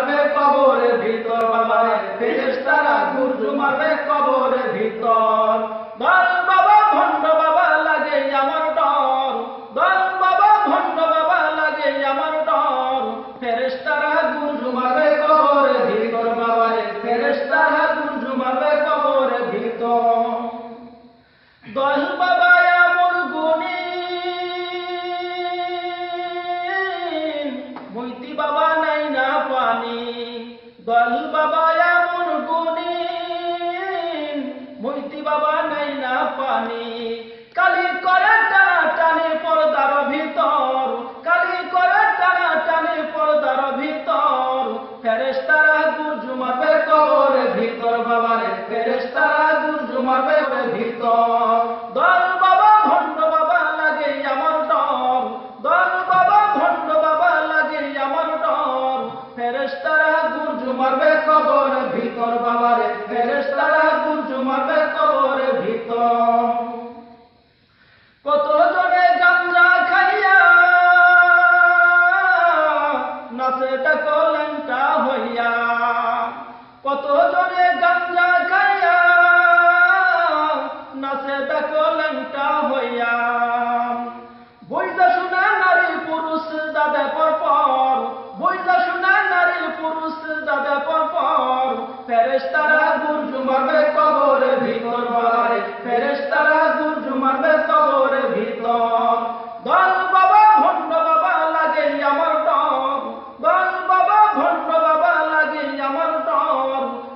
মারবে কবরের ভিতর, বাবারে। ফেরেশতারা গুরজু মারবে কবরের ভিতর। দল বাবা, ভণ্ড বাবা, লাগে আমার ডর। দল বাবা, ভণ্ড বাবা, লাগে আমার ডর। ফেরেশতারা গুরজু মারবে কবরের ভিতর, বাবারে। ফেরেশতারা গুরজু মারবে কবরের ভিতর। দল বাবা মৈতি বাবা নাই না পানি। কালি করে টানা টানি পর্দার ভিতর। কালি করে টানা টানি পর্দার ভিতর। ফেরেশতারা গুরজু মারবে কবরের ভিতর বাবারে ফেরেশতারা গুরজু মারবে ভিতর। দল বাবা, ভণ্ড বাবা লাগে আমার ডর। দল বাবা, ভণ্ড বাবা লাগে আমার ডর। ফেরেশতারা গুরজু মারবে কবরের ভিতর বাবারে ফেরেশতারা গুরজু মারবে কবরের ভিতর। কত জনে গাঞ্জা খাইয়া নাচে কলেনটা হইয়া। কত জনে গাঞ্জা খাইয়া নাচে কলেনটা হইয়া। বইজা শোনা নারী পুরুষ দাদা পর পর বইজা শোনা নারী পুরুষ দাদা পর পর ফেরেশতারা গুরজু মারবে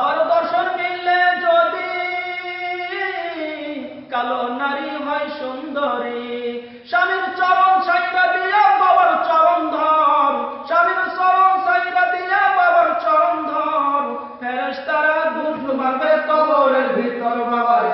বাবার দর্শন মিললে যদি কালো নারী হয় সুন্দরী, স্বামীর চরণ সাইরা দিয়া বাবার চরণ ধর, স্বামীর চরণ সাইরা দিয়া বাবার চরণ ধর। ফেরেশতারা দুধ মারবে কবরের ভিতর বাবার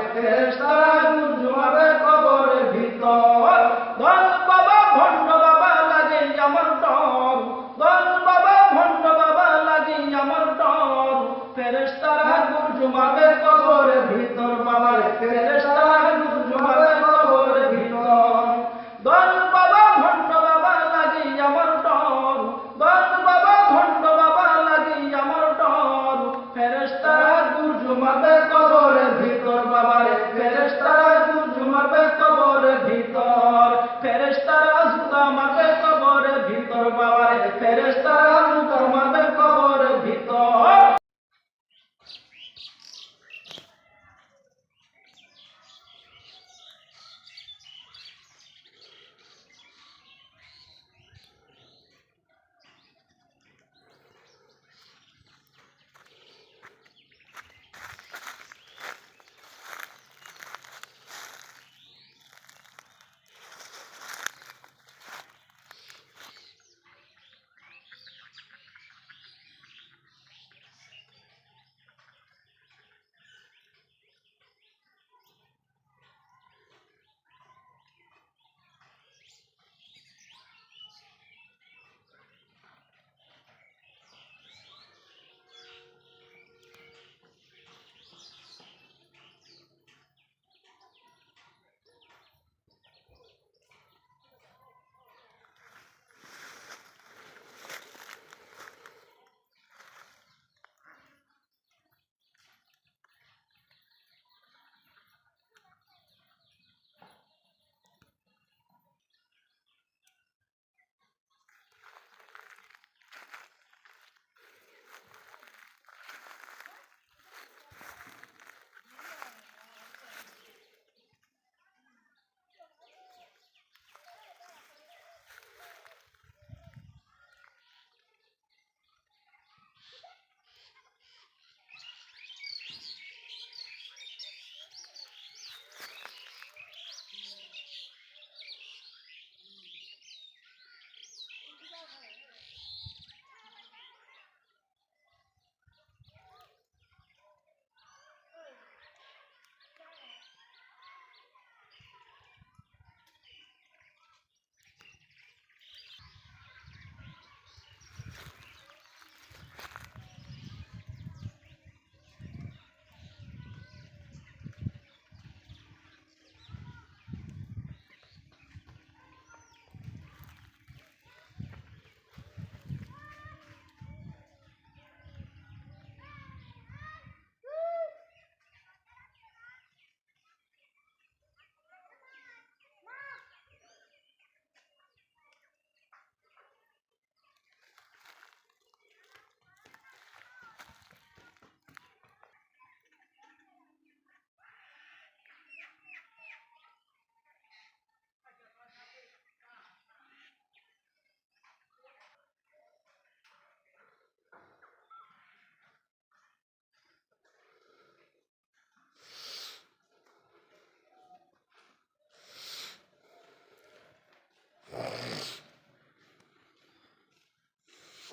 ফেরেশতারা গুরজুমাদের কবরের ভিতর, বাবার ফেরেশতারা গুরজুমাদের কবরের ভিতর। দল বাবা ঘন্ট বাবা লাগি আমার টর দল বাবা ঘন্ট বাবা লাগি আমার টর। ফেরেশতারা গুরজুমাদের কবর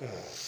Uh.